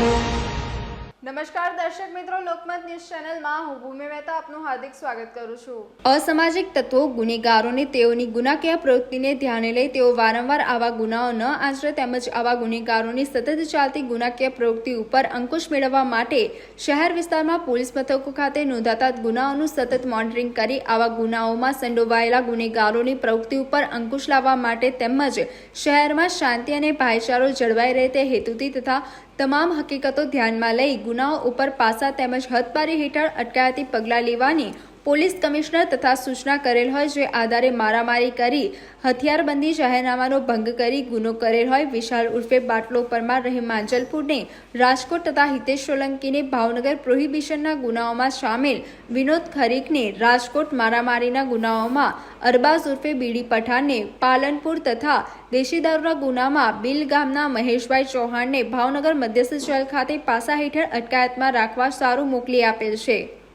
Thank you. નમસ્કાર દર્શક મિત્રો, લોકમત ન્યૂઝ ચેનલમાં હું ભૂમિ મહેતા આપનું હાર્દિક સ્વાગત કરું છું. અસામાજિક તત્વો, ગુનેગારોને તેઓની ગુનાકીય પ્રવૃત્તિને ધ્યાને લઈ તેઓ વારંવાર આવા ગુનાઓ ન આચરે તેમજ આવા ગુનેગારોની સતત ચાલતી ગુનાકીય પ્રવૃત્તિ ઉપર અંકુશ મેળવવા માટે શહેર વિસ્તારમાં પોલીસ મથકો ખાતે નોંધાતા ગુનાઓનું સતત મોનિટરિંગ કરી આવા ગુનાઓમાં સંડોવાયેલા ગુનેગારોની પ્રવૃત્તિ ઉપર અંકુશ લાવવા માટે તેમજ શહેરમાં શાંતિ અને ભાઈચારો જળવાઈ રહે તે હેતુથી તથા તમામ હકીકતો ધ્યાનમાં લઈ ગુનાઓ ઉપર પાસા તેમજ હદબારી હેઠળ અટકાયતી પગલાં લેવાની પોલીસ કમિશનર તથા સૂચના કરેલ હોય જે આધારે મારામારી કરી, હથિયારબંધી જાહેરનામાનો ભંગ કરી ગુનો કરેલ હોય, વિશાલ ઉર્ફે બાટલો પરમાર રહે માંજલપુરને રાજકોટ તથા હિતેશ સોલંકીને ભાવનગર પ્રોહિબિશનના ગુનાઓમાં સામેલ વિનોદ ખરીકને રાજકોટ મારામારીના ગુનાઓમાં અરબાઝ ઉર્ફે બીડી પઠાણને પાલનપુર તથા દેશી દારૂના ગુનામાં બિલ ગામના મહેશભાઈ ચૌહાણને ભાવનગર મધ્યસ્થ જેલ ખાતે પાસા હેઠળ અટકાયતમાં રાખવા સારું મોકલી આપેલ છે.